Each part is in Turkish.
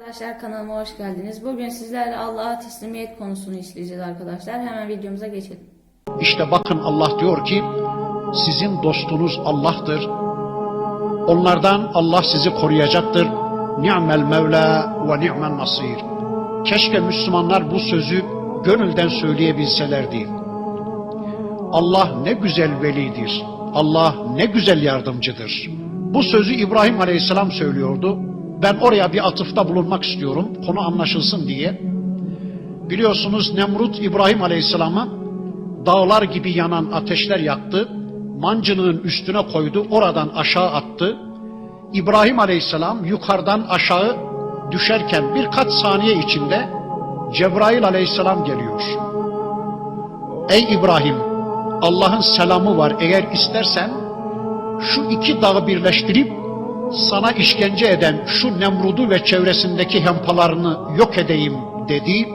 Arkadaşlar kanalıma hoş geldiniz. Bugün sizlerle Allah'a teslimiyet konusunu işleyeceğiz arkadaşlar. Hemen videomuza geçelim. İşte bakın Allah diyor ki sizin dostunuz Allah'tır. Onlardan Allah sizi koruyacaktır. Ni'mel Mevla ve ni'men nasir. Keşke Müslümanlar bu sözü gönülden söyleyebilselerdi. Allah ne güzel velidir. Allah ne güzel yardımcıdır. Bu sözü İbrahim Aleyhisselam söylüyordu. Ben oraya bir atıfta bulunmak istiyorum. Konu anlaşılsın diye. Biliyorsunuz Nemrut İbrahim Aleyhisselam'a dağlar gibi yanan ateşler yaktı. Mancınığın üstüne koydu, oradan aşağı attı. İbrahim Aleyhisselam yukarıdan aşağı düşerken birkaç saniye içinde Cebrail Aleyhisselam geliyor. Ey İbrahim, Allah'ın selamı var. Eğer istersen şu iki dağı birleştirip sana işkence eden şu Nemrud'u ve çevresindeki hempalarını yok edeyim dedi.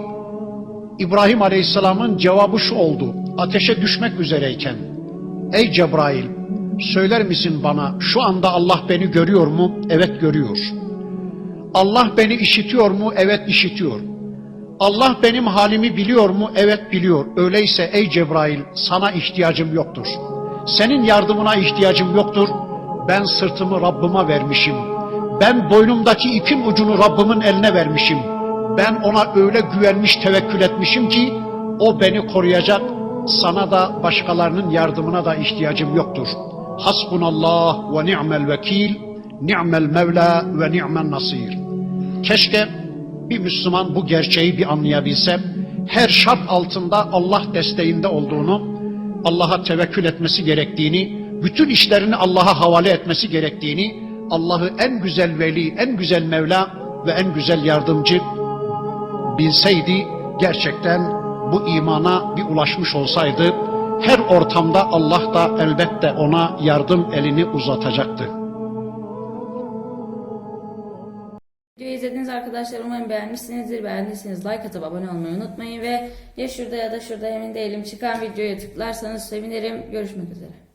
İbrahim Aleyhisselam'ın cevabı şu oldu. Ateşe düşmek üzereyken. Ey Cebrail, söyler misin bana şu anda Allah beni görüyor mu? Evet görüyor. Allah beni işitiyor mu? Evet işitiyor. Allah benim halimi biliyor mu? Evet biliyor. Öyleyse ey Cebrail sana ihtiyacım yoktur. Senin yardımına ihtiyacım yoktur. Ben sırtımı Rabbime vermişim. Ben boynumdaki ipin ucunu Rabbimin eline vermişim. Ben ona öyle güvenmiş, tevekkül etmişim ki o beni koruyacak. Sana da başkalarının yardımına da ihtiyacım yoktur. Hasbunallah ve ni'mel vekil, ni'mel mevla ve ni'mel nasir. Keşke bir Müslüman bu gerçeği bir anlayabilse, her şart altında Allah desteğinde olduğunu, Allah'a tevekkül etmesi gerektiğini, bütün işlerini Allah'a havale etmesi gerektiğini, Allah'ı en güzel veli, en güzel Mevla ve en güzel yardımcı bilseydi gerçekten bu imana bir ulaşmış olsaydı her ortamda Allah da elbette ona yardım elini uzatacaktı. Videoyu izlediğiniz arkadaşlar umarım beğenmişsinizdir. Beğendiyseniz like atıp abone olmayı unutmayın ve ya şurada ya da şurada emin değilim çıkan videoya tıklarsanız sevinirim. Görüşmek üzere.